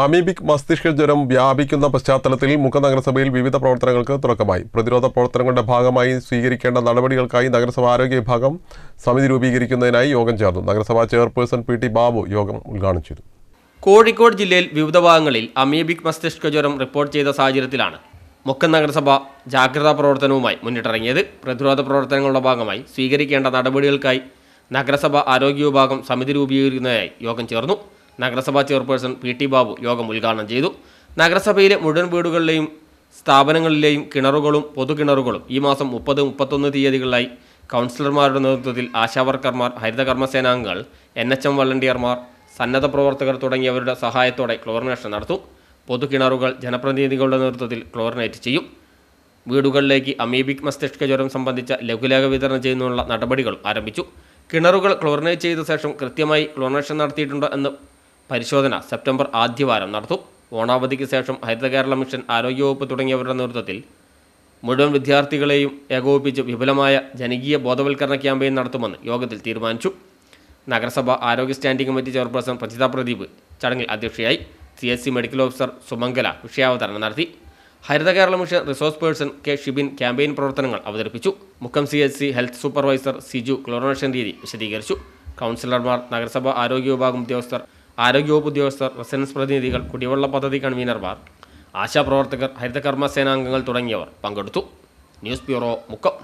Amoebic മസ്തിഷ്ക ജ്വരം വ്യാപിക്കുന്ന പശ്ചാത്തലത്തിൽ മുഖ നഗരസഭയിൽ വിവിധ പ്രവർത്തനങ്ങൾക്ക് തുടക്കമായി. പ്രതിരോധ പ്രവർത്തനങ്ങളുടെ ഭാഗമായി സ്വീകരിക്കേണ്ട നടപടികൾക്കായി നഗരസഭ ആരോഗ്യ വിഭാഗം സമിതി രൂപീകരിക്കുന്നതിനായി യോഗം ചേർന്നു. നഗരസഭാ ചെയർപേഴ്സൺ പി ടി ബാബു യോഗം ഉദ്ഘാടനം ചെയ്തു. കോഴിക്കോട് ജില്ലയിൽ വിവിധ ഭാഗങ്ങളിൽ അമീബിക് മസ്തിഷ്ക ജ്വരം റിപ്പോർട്ട് ചെയ്ത സാഹചര്യത്തിലാണ് മുക്കം നഗരസഭ ജാഗ്രതാ പ്രവർത്തനവുമായി മുന്നിട്ടിറങ്ങിയത്. പ്രതിരോധ പ്രവർത്തനങ്ങളുടെ ഭാഗമായി സ്വീകരിക്കേണ്ട നടപടികൾക്കായി നഗരസഭ ആരോഗ്യ വിഭാഗം സമിതി രൂപീകരിക്കുന്നതിനായി യോഗം ചേർന്നു. നഗരസഭാ ചെയർപേഴ്സൺ പി ടി ബാബു യോഗം ഉദ്ഘാടനം ചെയ്തു. നഗരസഭയിലെ മുഴുവൻ വീടുകളിലെയും സ്ഥാപനങ്ങളിലെയും കിണറുകളും പൊതുകിണറുകളും ഈ മാസം മുപ്പത് മുപ്പത്തൊന്ന് തീയതികളിലായി കൗൺസിലർമാരുടെ നേതൃത്വത്തിൽ ആശാവർക്കർമാർ ഹരിതകർമ്മസേനാംഗങ്ങൾ എൻ എച്ച് എം വളണ്ടിയർമാർ സന്നദ്ധ പ്രവർത്തകർ തുടങ്ങിയവരുടെ സഹായത്തോടെ ക്ലോറിനേഷൻ നടത്തും. പൊതുകിണറുകൾ ജനപ്രതിനിധികളുടെ നേതൃത്വത്തിൽ ക്ലോറിനേറ്റ് ചെയ്യും. വീടുകളിലേക്ക് അമീബിക് മസ്തിഷ്ക ജ്വരം സംബന്ധിച്ച ലഘുലേഖ വിതരണം ചെയ്യുന്നതിനുള്ള നടപടികൾ ആരംഭിച്ചു. കിണറുകൾ ക്ലോറിനേറ്റ് ചെയ്ത ശേഷം കൃത്യമായി ക്ലോറിനേഷൻ നടത്തിയിട്ടുണ്ടോ എന്ന് പരിശോധന സെപ്റ്റംബർ ആദ്യവാരം നടത്തും. ഓണാവധിക്ക് ശേഷം ഹരിത കേരള മിഷൻ ആരോഗ്യവകുപ്പ് തുടങ്ങിയവരുടെ നേതൃത്വത്തിൽ മുഴുവൻ വിദ്യാർത്ഥികളെയും ഏകോപിപ്പിച്ച് വിപുലമായ ജനകീയ ബോധവൽക്കരണ ക്യാമ്പയിൻ നടത്തുമെന്ന് യോഗത്തിൽ തീരുമാനിച്ചു. നഗരസഭ ആരോഗ്യ standing committee chairperson Prajitha Pradeep ചടങ്ങിൽ അധ്യക്ഷയായി C S C medical officer Sumangala വിഷയാവതരണം നടത്തി. Haritha Kerala mission resource person K Shibin campaign പ്രവർത്തനങ്ങൾ അവതരിപ്പിച്ചു. Mukkam C S C health supervisor Siju chlorination രീതി വിശദീകരിച്ചു. കൗൺസിലർമാർ നഗരസഭ ആരോഗ്യ വിഭാഗം ഉദ്യോഗസ്ഥർ ആരോഗ്യവകുപ്പ് ഉദ്യോഗസ്ഥർ റെസിഡൻസ് പ്രതിനിധികൾ കുടിവെള്ള പദ്ധതി കൺവീനർമാർ ആശാപ്രവർത്തകർ ഹരിതകർമ്മ സേനാംഗങ്ങൾ തുടങ്ങിയവർ പങ്കെടുത്തു. News bureau Mukkam.